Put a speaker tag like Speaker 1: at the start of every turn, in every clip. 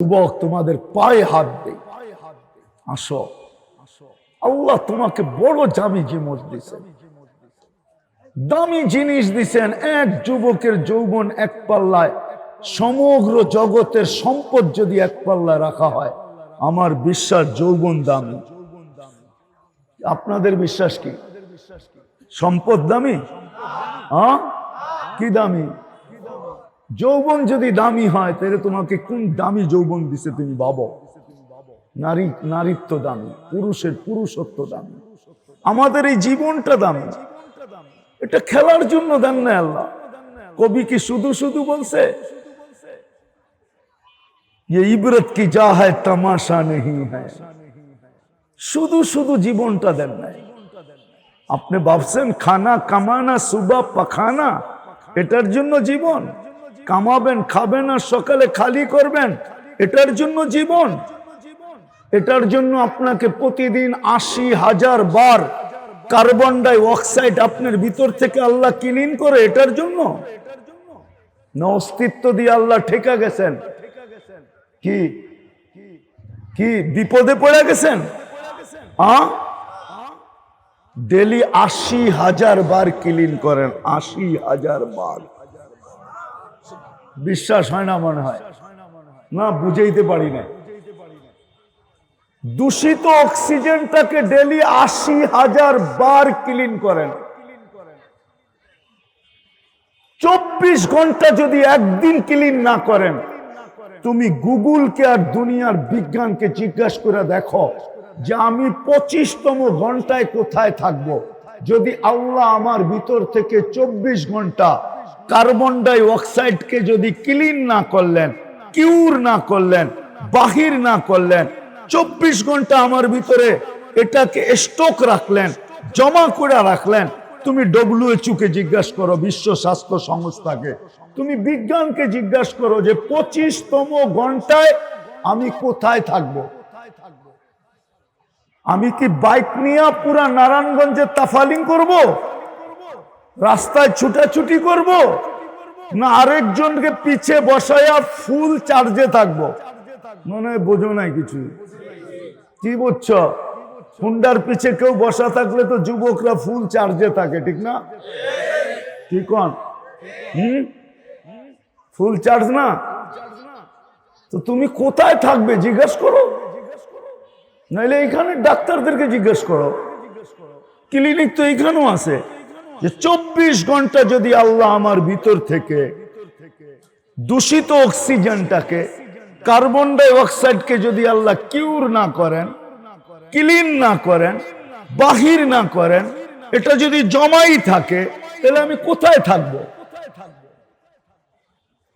Speaker 1: যুবক, তোমাদের পায়ে হাত দেই আসো। আল্লাহ তোমাকে বড় জামি জিনিস দিছেন দামি জিনিস দিছেন এক যুবকের যৌবন এক পাল্লায়। সমগ্র জগতের সম্পদ যদি এক পাল্লায় রাখা হয়, আমার বিশ্বাস যৌবন দামি। আপনাদের বিশ্বাস কি? সম্পদ দামি? হ্যাঁ কি দামি? যৌবন যদি দামি হয়, তাহলে তোমাকে কোন দামি যৌবন দিছে তুমি বাবো নারী, নারীত্ব দামি, পুরুষের পুরুষত্ব দামি, আমাদের এই জীবনটা দামি। এটা খেলার জন্য দেন না আল্লাহ। কবি কি শুধু শুধু বলছে? ये ইবরত কি যা হয় তামাশা নেই হ্যাঁ শুধু শুধু জীবনটা দেন না আপনি ভাবছেন, খানা কামানা, সুবা, পাখানা, এটার জন্য জীবন? কামাবেন, খাবেন আর সকালে খালি করবেন, এটার জন্য জীবন। এটার জন্য আপনাকে প্রতিদিন আশি হাজার বার কার্বন ডাই অক্সাইড আপনার ভিতর থেকে আল্লাহ ক্লিন করে এটার জন্য। না, অস্তিত্ব দিয়ে আল্লাহ ঠেকা গেছেন। কি? কি? বিপদে পড়ে গেছেন? ডেলি আশি হাজার বার ক্লিন করেন, আশি হাজার বার। বিশ্বাস হয় না মনে হয়। না, বুঝাইতে পারি না। দূষিত অক্সিজেনটাকে ডেলি আশি হাজার বার ক্লিন করেন। চব্বিশ ঘণ্টা যদি একদিন ক্লিন না করেন, তুমি গুগলকে আর দুনিয়ার বিজ্ঞানকে জিজ্ঞাসা করে দেখো যে আমি পঁচিশতম ঘন্টায় কোথায় থাকব। যদি আল্লাহ আমার ভিতর থেকে চব্বিশ ঘণ্টা কার্বন ডাই অক্সাইডকে যদি ক্লিন না করলেন, কিউর না করলেন, বাহির না করলেন, চব্বিশ ঘণ্টা আমার ভিতরে এটাকে স্টক রাখলেন, জমা করে রাখলেন, তুমি ডব্লিউএচও কে জিজ্ঞাসা করো, বিশ্ব স্বাস্থ্য সংস্থাকে। তুমি বিজ্ঞানকে জিজ্ঞাসা করো যে পঁচিশতম ঘন্টায় আমি কোথায় থাকব? আমি কি বাইক নিয়ে পুরা নারায়ণগঞ্জে তাফালিং করব? রাস্তায় ছুটাছুটি করব, না আরেকজনকে পিছে বসায়া ফুল চার্জে থাকব। মনে হয় বোঝো নাই কিছু। কি বুঝছ? হুন্ডার পিছে কেউ বসা থাকলে তো যুবকরা ফুল চার্জে থাকে, ঠিক না? কি কন? ফুল চার্জ না? তো তুমি কোথায় থাকবে জিজ্ঞেস করো। নাইলে এখানে ডাক্তারদেরকে জিজ্ঞেস করো। ক্লিনিক তো এখানেও আছে। যে চব্বিশ ঘণ্টা যদি আল্লাহ আমার ভিতর থেকে দূষিত অক্সিজেনটাকে কার্বন ডাই অক্সাইডকে যদি আল্লাহ কিউর না করেন, ক্লিন না করেন, বাহির না করেন, এটা যদি জমাই থাকে, তাহলে আমি কোথায় থাকব?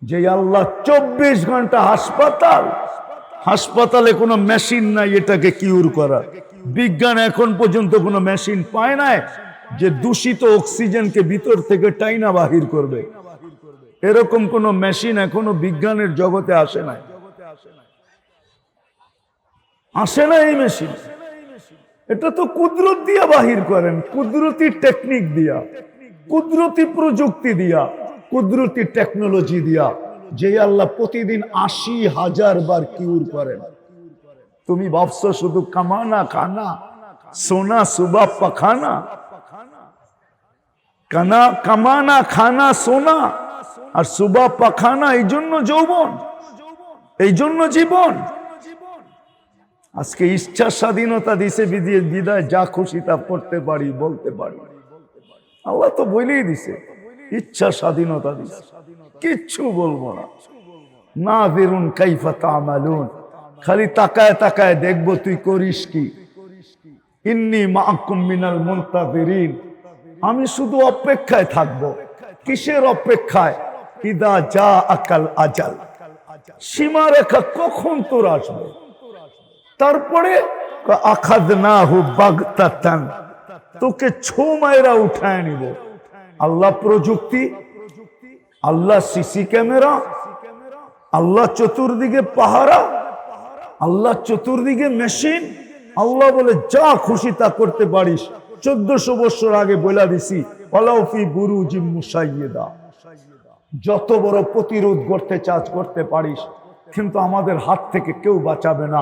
Speaker 1: যে আল্লাহ চব্বিশ ঘণ্টা হাসপাতাল, হাসপাতালে কোনো মেশিন নাই এটাকে কিউর করা বিজ্ঞান এখন পর্যন্ত কোনো মেশিন পায় নাই। যে দূষিত অক্সিজেনকে ভিতর থেকে টাইনা বাহির করবে। এরকম কোন মেশিন এখনও বিজ্ঞানের জগতে আসে নাই। আসে না এই মেশিন। এটা তো কুদরত দিয়া বাহির করেন। কুদরতি টেকনিক দিয়া। কুদরতি প্রযুক্তি দিয়া। কুদরতি টেকনোলজি দিয়া। যে আল্লাহ প্রতিদিন আশি হাজার বার কিউর করেন। তুমি ভাবছ শুধু কামানা, খানা, সোনা সুবা পাখানা? কানা কামানা, খানা, সোনা আর সুবা, পাখানা, এই জন্য যৌবন, এই জন্য জীবন। আজকে ইচ্ছা স্বাধীনতা দিছে বিদিয়ে বিদায় যা খুশি তা করতে পারি, বলতে পারি। আল্লাহ তো বলেই দিছে, ইচ্ছা স্বাধীনতা দিছে। কিচ্ছু বলব না। না বেরুন, কাইফা তামালুন। খালি তাকায় তাকায় দেখব তুই করিস কি। ইন্নি মাকুম মিনাল মুনতাজিরিন আমি শুধু অপেক্ষায় থাকব। কিসের অপেক্ষায়? ইদা যা আকাল আজাল। সীমারেখা কখন তোর আসবে? তারপরে আখাদ না হু বাগতান তোকে ছো মায়েরা উঠায় নিব। আল্লাহ প্রযুক্তি, আল্লাহ সিসি ক্যামেরা, আল্লাহ চতুর্দিকে পাহারা, আল্লাহ চতুর্দিকে মেশিন। আল্লাহ বলে যা খুশি তা করতে পারিস। চোদ্দশো বছর আগে বলে দিছি অলাউফি বুরু জিম মুসাইয়েদা যত বড় প্রতিরোধ করতে চাষ করতে পারিস, কিন্তু আমাদের হাত থেকে কেউ বাঁচাবে না।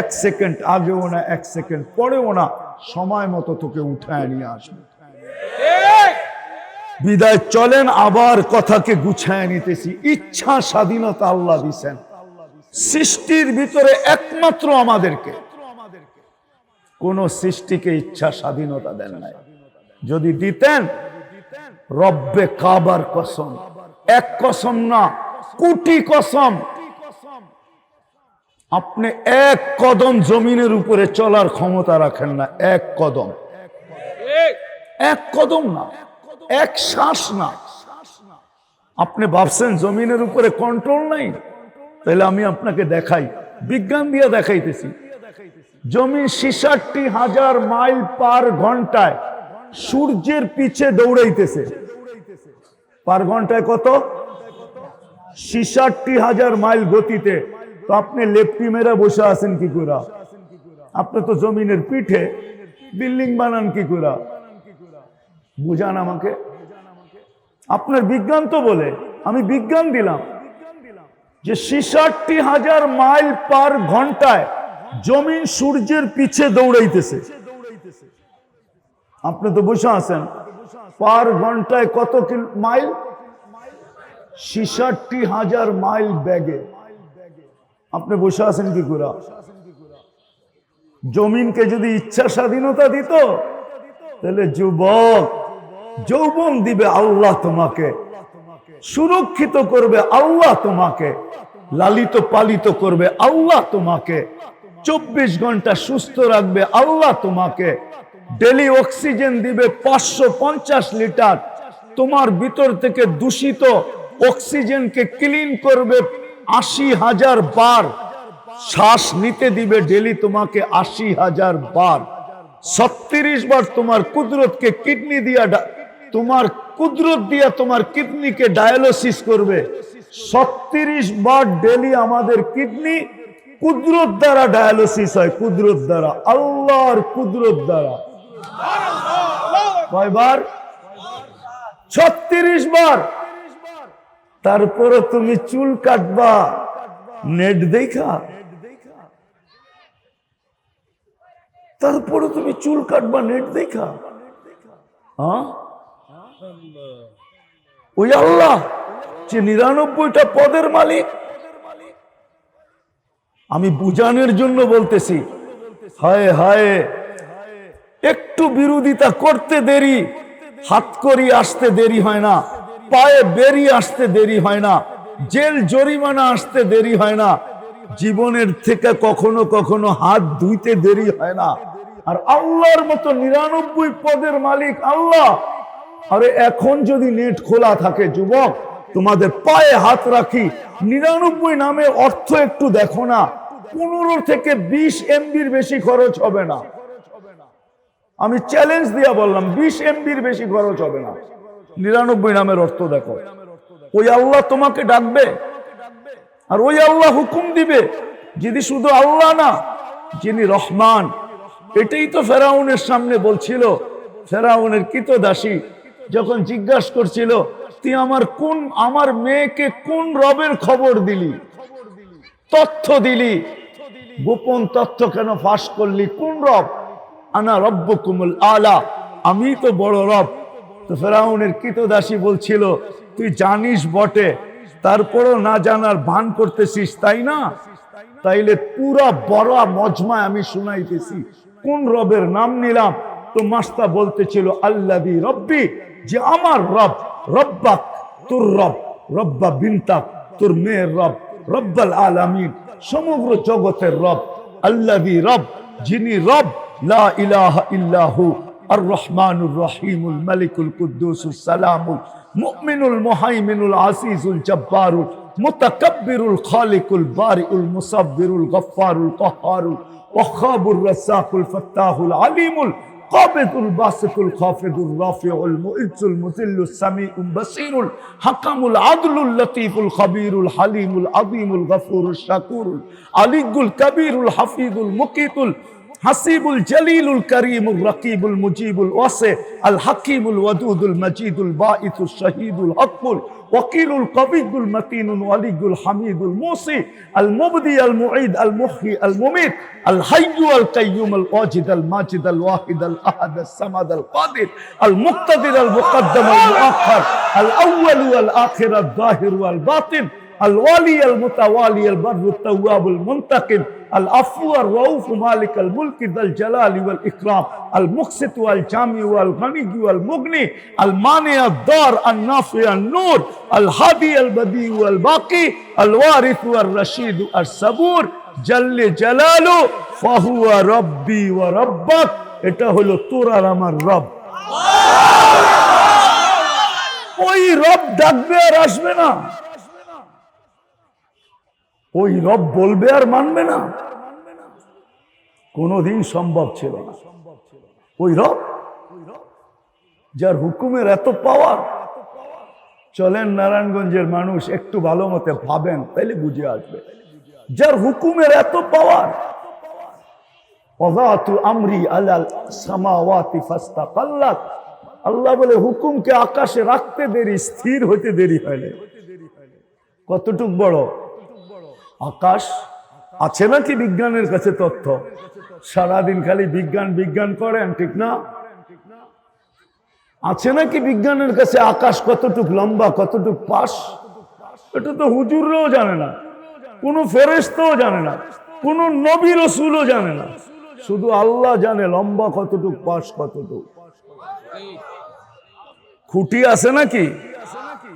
Speaker 1: এক সেকেন্ড আগেও না, এক সেকেন্ড পরেও না, সময় মতো তোকে উঠায় নিয়ে আসবে। বিদায়, চলেন, আবার কথাকে গুছায় নিতেছি। ইচ্ছা স্বাধীনতা আল্লাহ দিছেন। সৃষ্টির ভিতরে একমাত্র আমাদেরকে। কোন সৃষ্টিকে ইচ্ছা স্বাধীনতা দেন নাই। যদি দিতেন, রব্বে কাবার কসম, এক কসম না, কোটি কসম। আপনি এক কদম জমিনের উপরে চলার ক্ষমতা রাখেন না, এক কদম। এক কদম না, এক শ্বাস না। আপনি ভাবছেন জমিনের উপরে কন্ট্রোল নাই? তাহলে আমি আপনাকে দেখাই, বিজ্ঞান দিয়ে দেখাইতেছি। জমি ছিষট্টি হাজার মাইল পার ঘন্টায় সূর্যের পিছে দৌড়াইতেছে। পার ঘন্টায় কত? ছিষট্টি হাজার মাইল গতিতে। তো আপনি লেপটি মেরা বসে আছেন কি করে আপনি তো জমিনের পিঠে বিল্ডিং বানান কি করে বুঝান আমাকে। আপনার বিজ্ঞান তো বলে, আমি বিজ্ঞান দিলাম। যে ছিষট্টি হাজার মাইল পার ঘন্টায় জমিন সূর্যের পিছে দৌড়াইতেছে। আপনি তো বসে আছেন। পার ঘন্টায় কত মাইল? ছিষট্টি হাজার মাইল ব্যাগে আপনি বসে আছেন কি করে? জমিনকে যদি ইচ্ছা স্বাধীনতা দিত, তাহলে যুবক, যৌবন দিবে আল্লাহ তোমাকে। সুরক্ষিত করবে আল্লাহ তোমাকে। লালিত পালিত করবে আল্লাহ তোমাকে। চব্বিশ ঘণ্টা সুস্থ রাখবে। আল্লাহ তোমাকে ডেলি অক্সিজেন দিবে পাঁচশো পঞ্চাশ লিটার। তোমার ভিতর থেকে দূষিত অক্সিজেনকে ক্লিন করবে আশি হাজার বার। শ্বাস নিতে দিবে ডেলি তোমাকে আশি হাজার বার। ছত্রিশ বার তোমার কুদরতকে কিডনি দিয়া তোমার কুদরত দিয়া তোমার কিডনিকে ডায়ালিসিস করবে। ছত্রিশ বার ডেলি আমাদের কিডনি কুদরত দ্বারা ডায়ালিসিস হয়, কুদরত দ্বারা, আল্লাহর কুদরত দ্বারা। কয়বার? ছত্রিশ বার। তারপরে তুমি চুল কাটবা, নেট দেখা। তারপরে তুমি চুল কাটবা, নেট দেখা। হ্যাঁ? ওই আল্লাহ যে নিরানব্বইটা পদের মালিক আমি বুঝানোর জন্য বলতেছি। হায় হায়, একটু বিরোধিতা করতে দেরি, হাত করি আসতে দেরি হয় না, পায়ে বেরিয়ে আসতে দেরি হয় না, জেল জরিমানা আসতে দেরি হয় না, জীবনের থেকে কখনো কখনো হাত ধুইতে দেরি হয় না। আর আল্লাহর মতো নিরানব্বই পদের মালিক আল্লাহ। আরে এখন যদি নেট খোলা থাকে যুবক, তোমাদের পায়ে হাত রাখি। নিরানব্বই নামে অর্থ একটু দেখো না। পনেরো থেকে বিশ এমবির বেশি খরচ হবে না। আমি চ্যালেঞ্জ দিয়া বললাম, বিশ এমবির বেশি খরচ হবে না। নিরানব্বই নামের অর্থ দেখো। ওই আল্লাহ তোমাকে ডাকবে আর ওই আল্লাহ হুকুম দিবে, যদি শুধু আল্লাহ না, যিনি রহমান। এটাই তো ফেরাউনের সামনে বলছিল, ফেরাউনের দাসী যখন জিজ্ঞাসা করছিল, তুই আমার কোন, আমার মেয়েকে কোন রবের খবর দিলি? তথ্য দিলি। গোপন তথ্য কেন ফাঁস করলি? কোন রব? আনা রব্য কুমুল আলা। আমি তো বড় রব। তো ফেরাউনের দাসী বলছিল, তুই জানিস বটে, তারপরও না জানার ভান করতেছিস, তাই না? তাইলে পুরা বড় মজমায় আমি শুনাইতেছি। কোন রবের নাম নিলাম? তো মাস্তা বলতেছিল, আল্লাদি রব্বি, যে আমার রব, রব্বাক তোর রব, রব্বা বিনতাক তোর মেয়ের রব, রব্বাল আলামিন। সমগ্র জগতের রব আল্লাহি রব যিনি রব লা ইলাহা ইল্লাহু আর রহমানুর রহিমুল মালিকুল কুদ্দুসুস সালামুল মুমিনুল মুহাইমিনুল আসিজুল জব্বারুল মুতাকাব্বিরুল খালিকুল বারিউল মুসাব্বিরুল গফফারুল কহ্হারুল ওয়াখাবুর রাসাকুল ফাত্তাহুল আলিমুল القابض الباسط الخافض الرافع المؤز المذل السميع البصير الحكم العدل اللطيف الخبير الحليم العظيم الغفور الشكور العلي الكبير الحفيظ المقيت হাসিবুল জালিলুল করিমুল রকিবুল মুজিবুল ওয়াসে আল হাকিমুল ওয়াদুদুল মজিদুল বাঈতুল শহীদুল হকুল وكيل القوي المتين الولي الحميد الموصي المبدي المعيد المحيي المميت الحي القيوم الواجد الماجد الواحد الاحد الصمد القادر المقتدر المقدم المؤخر الاول والاخر الظاهر والباطن الوالي المتوالي البر التواب المنتقم العفو الرؤوف مالك الملك ذا الجلال والإكرام المقسط والجامع والغني والمغني المانع الضار النافع النور الهادي البديع والباقي الوارث والرشيد الصبور جل جلاله فهو ربي وربك এটা হলো তোর আর আমার রব ওই রব ডাকবে আর আসবে না ওই রব বলবে আর মানবে না। কোনোদিন সম্ভব ছিল না। ওই রব, যার হুকুমের এত পাওয়ার, চলেন নারায়ণগঞ্জের মানুষ একটু ভালো মতে ভাবেন, তাইলে বুঝে আসবে। যার হুকুমের এত পাওয়ার আল্লাহ বলে, হুকুমকে আকাশে রাখতে দেরি, স্থির হইতে দেরি হয় কতটুক বড়? আকাশ আছে নাকি বিজ্ঞানের কাছে তথ্য? সারাদিন খালি বিজ্ঞান বিজ্ঞান করেন, ঠিক না? আছে নাকি বিজ্ঞানের কাছে আকাশ কতটুক লম্বা, কতটুক পাশ? এটা তো হুজুররাও জানে না, কোনো ফেরেস্তাও জানে না, কোনো নবী রসুলও জানে না। শুধু আল্লাহ জানে লম্বা কতটুক, পাশ কতটুক। খুঁটি আছে নাকি?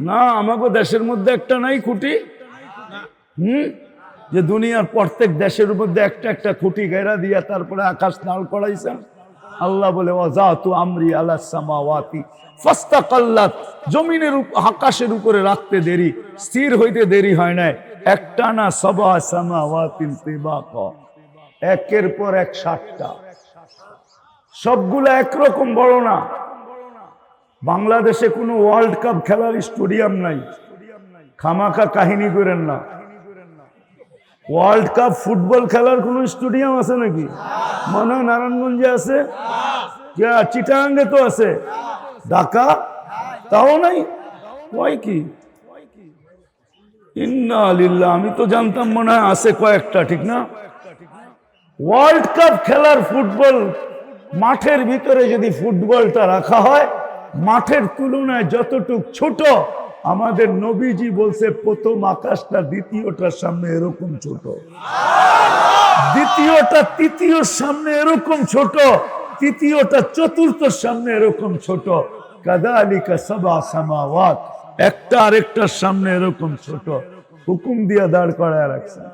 Speaker 1: না আমাকে দেশের মধ্যে একটা নাই খুঁটি? হুম? যে দুনিয়ার প্রত্যেক দেশের মধ্যে একটা একটা খুঁটি ঘেরা দিয়া তারপরে আকাশ দাঁড় করাইছেন। আল্লাহ বলে, ওয়াজাতু আমরি আলা সামাওয়াতি, ফাস্তাকাল্লাত, জমিনের আকাশের উপরে রাখতে দেরি, স্থির হইতে দেরি হয় না একটা না সবা সামাওয়াতিন একের পর এক সাতটা। সবগুলো একরকম বড় না। বাংলাদেশে কোনো ওয়ার্ল্ড কাপ খেলার স্টেডিয়াম নাই। খামাখা কাহিনী করেন না। ওয়ার্ল্ড কাপ ফুটবল খেলার কোন স্টেডিয়াম আছে নাকি? মনে হয় নারায়ণগঞ্জে আছে। যা চিটাঙ্গে তো আছে। ঢাকা? তাও নাই? কয় কি? ইন্না আমি তো জানতাম মনে হয় আছে কয়েকটা, ঠিক না? ওয়ার্ল্ড কাপ খেলার ফুটবল মাঠের ভিতরে যদি ফুটবলটা রাখা হয়, মাঠের তুলনায় যতটুক ছোট আমাদের নবীজি বলছে, প্রথম আকাশটা দ্বিতীয়টার সামনে এরকম ছোট। দ্বিতীয়টা তৃতীয়র সামনে এরকম ছোট। তৃতীয়টা চতুর্থর সামনে এরকম ছোট। কাদালিকা সবা সামাওয়াত। একটা আরেকটার সামনে এরকম ছোট। হুকুম দিয়ে দাঁড় করায় রাখছেন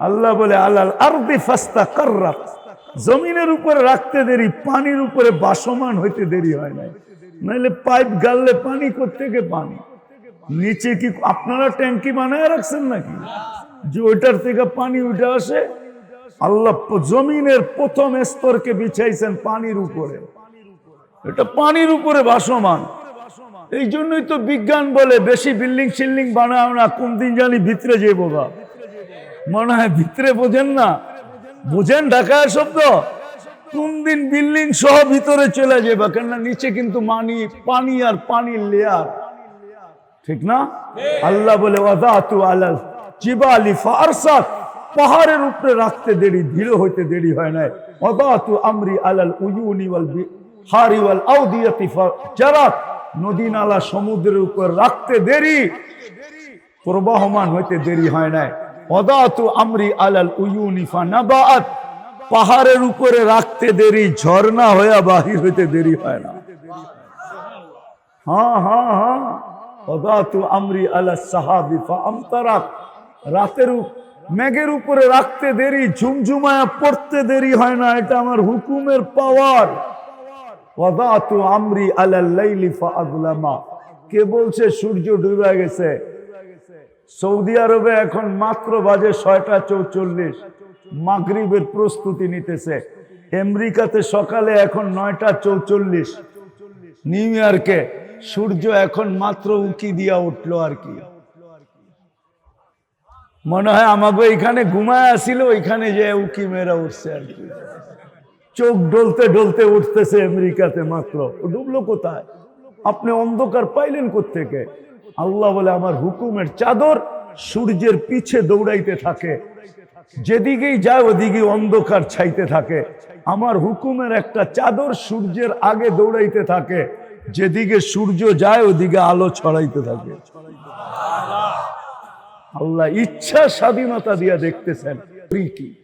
Speaker 1: আল্লাহ বলে আল্লাহ আরদি ফাস্তা কার্রাত। জমিনের উপরে রাখতে দেরি, পানির উপরে বাসমান হইতে দেরি হয় না নাহলে পাইপ গাললে পানি কোথেকে পানি? নিচে কি আপনারা ট্যাঙ্কি বানায় রাখছেন নাকি? যে ওইটার থেকে পানি উঠে আসে, আল্লাহ জমিনের প্রথম স্তরকে বিছাইছেন পানির উপরে। এটা পানির উপরে ভাসমান। এই জন্যই তো বিজ্ঞান বলে, বেশি বিল্ডিং শিল্ডিং বানাও না, কোন দিন জানি ভিতরে যে বোঝা। মনে হয় ভিতরে বোঝেন না। বুঝেন ঢাকায় শব্দ? কোন দিন বিল্ডিং সহ ভিতরে চলে যাবে কেননা নিচে কিন্তু মানি পানি আর পানির লেয়ার ঠিক না? আল্লাহ বলে ওয়াদাতু আলাল জিবালি ফারসাত। পাহাড়ের উপরে রাখতে দেরি ধীরে হইতে দেরি হয় না ওয়াদাতু আমরি আলাল উয়ুনি ওয়াল হারি ওয়াল আউদিয়াতি জারাত নদী নালা সমুদ্রের উপর রাখতে দেরি প্রবাহমান হইতে দেরি হয় নাই। অদাতু আমরি আলাল উয়ুনিফা নাবাত পাহাড়ের উপরে রাখতে দেরি, ঝর্ণা হইয়া বাহির হইতে দেরি হয় না। হ্যাঁ হ্যাঁ হ্যাঁ। আলা আমতারাক রাতের মেঘের উপরে রাখতে দেরি, ঝুমঝুমায়া পড়তে দেরি হয় না, এটা আমার হুকুমের পাওয়ার। আমরি ফাআদলামা কে বলছে সূর্য ডুবে গেছে? সৌদি আরবে এখন মাত্র বাজে ছয়টা চৌচল্লিশ। মাগরিবের প্রস্তুতি নিতেছে। আমেরিকাতে সকালে এখন নয়টা চৌচল্লিশ। নিউ ইয়র্কে সূর্য এখন মাত্র উকি দিয়া উঠল আর কি। মনে হয় আমাকে এখানে ঘুমায় আসিল, ওইখানে যে উকি মেরা উঠছে আর কি। চোখ ডলতে ডলতে উঠতেছে আমেরিকাতে মাত্র। ডুবলো কোথায়? আপনি অন্ধকার পাইলেন থেকে আল্লাহ বলে, আমার হুকুমের চাদর সূর্যের পিছে দৌড়াইতে থাকে। যেদিকেই যায় ওদিকে অন্ধকার ছাইতে থাকে। আমার হুকুমের একটা চাদর সূর্যের আগে দৌড়াইতে থাকে। যেদিকে সূর্য যায়, ওদিকে আলো ছড়াইতে থাকে। আল্লাহ ইচ্ছা স্বাধীনতা দিয়া দেখতেছেন। প্রীতি।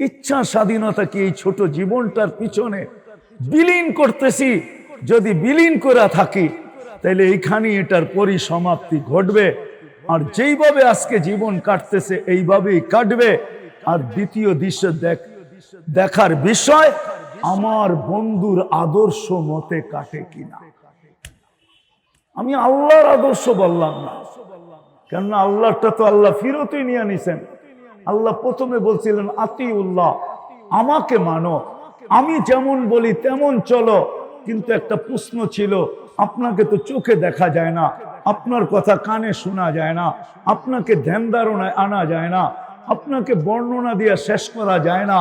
Speaker 1: ইচ্ছা স্বাধীনতা কি এই ছোট জীবনটার পিছনে বিলীন করতেছি? যদি বিলীন করে থাকি তাহলে এইখানে এটার পরিসমাপ্তি ঘটবে। আর যেইভাবে আজকে জীবন কাটতেছে, এইভাবেই কাটবে। আর দ্বিতীয় দৃশ্য দেখ, দেখার বিষয় আমার বন্ধুর আদর্শ মতে কাটে কিনা। আমি আল্লাহর আদর্শ বললাম না। কেননা আল্লাহটা তো আল্লাহ ফিরতই নিয়ে নিছেন। আল্লাহ প্রথমে বলছিলেন আতি উল্লাহ আমাকে মানো। আমি যেমন বলি তেমন চলো। কিন্তু একটা প্রশ্ন ছিল, আপনাকে তো চোখে দেখা যায় না। আপনার কথা কানে শোনা যায় না। আপনাকে ধ্যান ধারণায় আনা যায় না। আপনাকে বর্ণনা দিয়ে শেষ করা যায় না।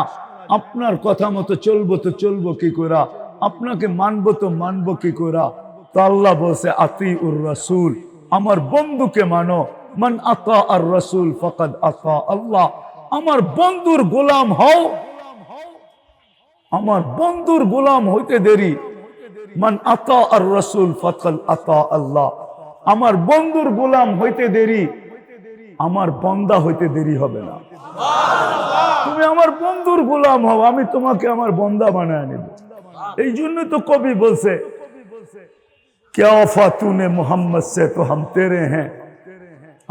Speaker 1: আপনার কথা মতো চলবো তো চলবো কি করা আপনাকে মানবো তো মানবো কি করা তো আল্লাহ বলছে আতি উর রসুল। আমার বন্ধুকে মানো। মান আতা আর রসুল ফকাদ আতা আল্লাহ। আমার বন্ধুর গোলাম হও। আমার বন্ধুর গোলাম হইতে দেরি। মান আতা আর রসুল ফকাল আতা আল্লাহ। আমার বন্ধুর গোলাম হইতে দেরি। আমার বন্দা হইতে দেরি হবে না। তুমি আমার বন্ধুর গোলাম হও, আমি তোমাকে আমার বন্দা বানায় নেব। এই জন্য তো কবি বলছে, কেয়া ফাতুনে মোহাম্মদ সে তো হাম তেরে হ্যাঁ।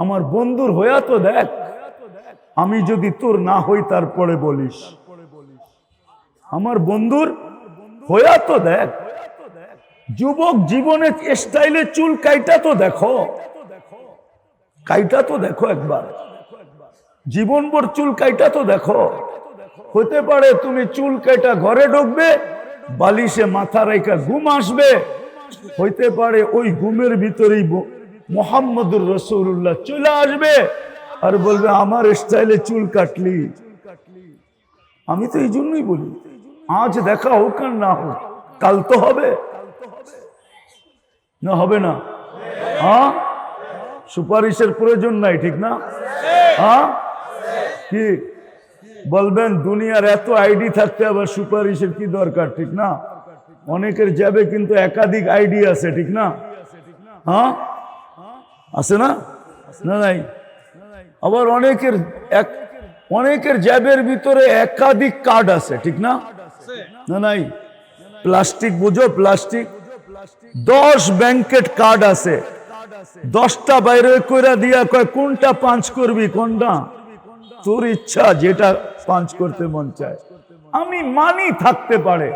Speaker 1: আমার বন্ধুর হইয়া তো দেখ, আমি যদি তোর না হই তারপরে বলিস। আমার বন্ধুর হইয়া তো দেখ, যুবক জীবনে স্টাইলে চুল কাইটা তো দেখো। কাইটা তো দেখো একবার। জীবনভর চুল কাইটা তো দেখো। হতে পারে তুমি চুল কাইটা ঘরে ঢুকবে, বালিশে মাথা রেখা ঘুম আসবে। হইতে পারে ওই ঘুমের ভিতরেই মোহাম্মদুর রসুল্লাহ চলে আসবে আর বলবে, আমার স্টাইলে চুল কাটলি। আমি তো এই জন্যই বলি, আজ দেখা হোক আর না হোক, কাল তো হবে। না হবে না? হ্যাঁ? সুপারিশের প্রয়োজন নাই, ঠিক না? হ্যাঁ? কি? বলবেন, দুনিয়ার এত আইডি থাকতে আবার সুপারিশের কি দরকার, ঠিক না? অনেকের যাবে কিন্তু একাধিক আইডি আছে, ঠিক না? হ্যাঁ? আছে না? না নাই? আবার অনেকের এক, অনেকের জ্যাবের ভিতরে একাধিক কার্ড আছে, ঠিক না? না নাই? প্লাস্টিক, বুঝো, প্লাস্টিক। দশ ব্যাংকেট কার্ড আছে। দশটা বাইরে কইরা দিয়া কয়, কোনটা পাঞ্চ করবি, কোনটা? তোর ইচ্ছা যেটা পাঞ্চ করতে মন চায়। আমি মানি থাকতে পারে,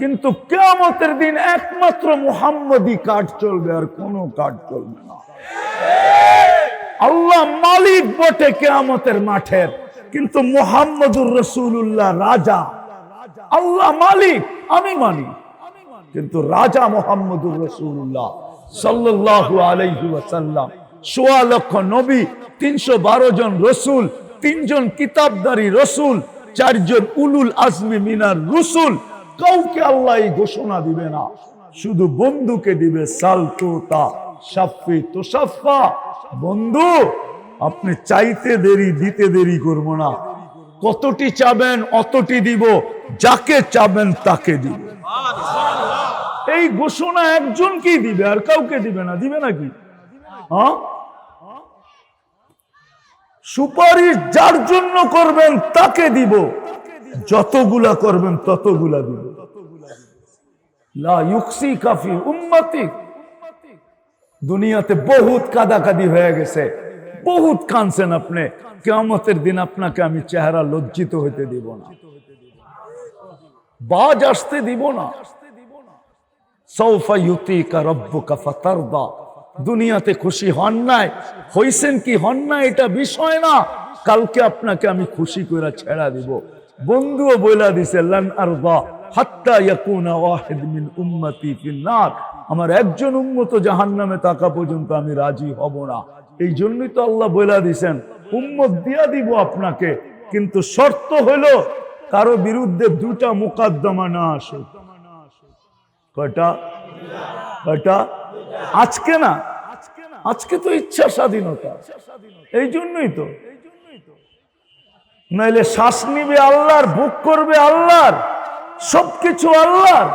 Speaker 1: কিন্তু কেয়ামতের দিন একমাত্র মুহাম্মদি কার্ড চলবে আর কোনো কার্ড চলবে না। আল্লাহ মালিক বটে কেয়ামতের মাঠের, কিন্তু মোহাম্মদুর রসুল্লাহ রাজা। আল্লাহ মালিক, আমি মানি, কিন্তু রাজা মোহাম্মদুর রসুল্লাহ তিনশো বারো জন রসুল, তিনজন রসুল, চারজন মিনার রসুল। কাউকে আল্লাহ ঘোষণা দিবে না। শুধু বন্ধুকে দিবে সালতোতা, সাফি বন্ধু, আপনি চাইতে দেরি, দিতে দেরি করব না। কতটি চাবেন, অতটি দিব, যাকে চাবেন তাকে দিব এই ঘোষণা একজনকেই দিবে, আর কাউকে দিবে না, দিবে নাকি? হ্যাঁ? সুপারিশ যার জন্য করবেন, তাকে দিব। যতগুলা করবেন, ততগুলা দিব। কাফি উম্মতি। দুনিয়াতে বহুত কাদাকাদি হয়ে গেছে। বহুত কানছেন আপনি। কেমতের দিন আপনাকে আমি চেহারা লজ্জিত হইতে দিব না। বাজ আসতে দিব না। সৌফা দুনিয়াতে খুশি হন নাই। হইছেন কি হন না এটা বিষয় না। কালকে আপনাকে আমি খুশি করে ছেড়া দিব। বন্ধুও বইলা দিছে আমার একজন উম্মত জাহান্নামে তাকা পর্যন্ত আমি রাজি হব না। এই জন্যই তো আল্লাহ বইলা দিছেন, উম্মত দিয়া দিব আপনাকে, কিন্তু শর্ত হলো কারও বিরুদ্ধে দুটা মোকদ্দমা না আসুক। কয়টা? কয়টা? আজকে না। আজকে তো ইচ্ছা স্বাধীনতা। এই জন্যই তো। নাইলে শ্বাস নিবে আল্লাহর, বুক করবে আল্লাহর, সবকিছু আল্লাহর।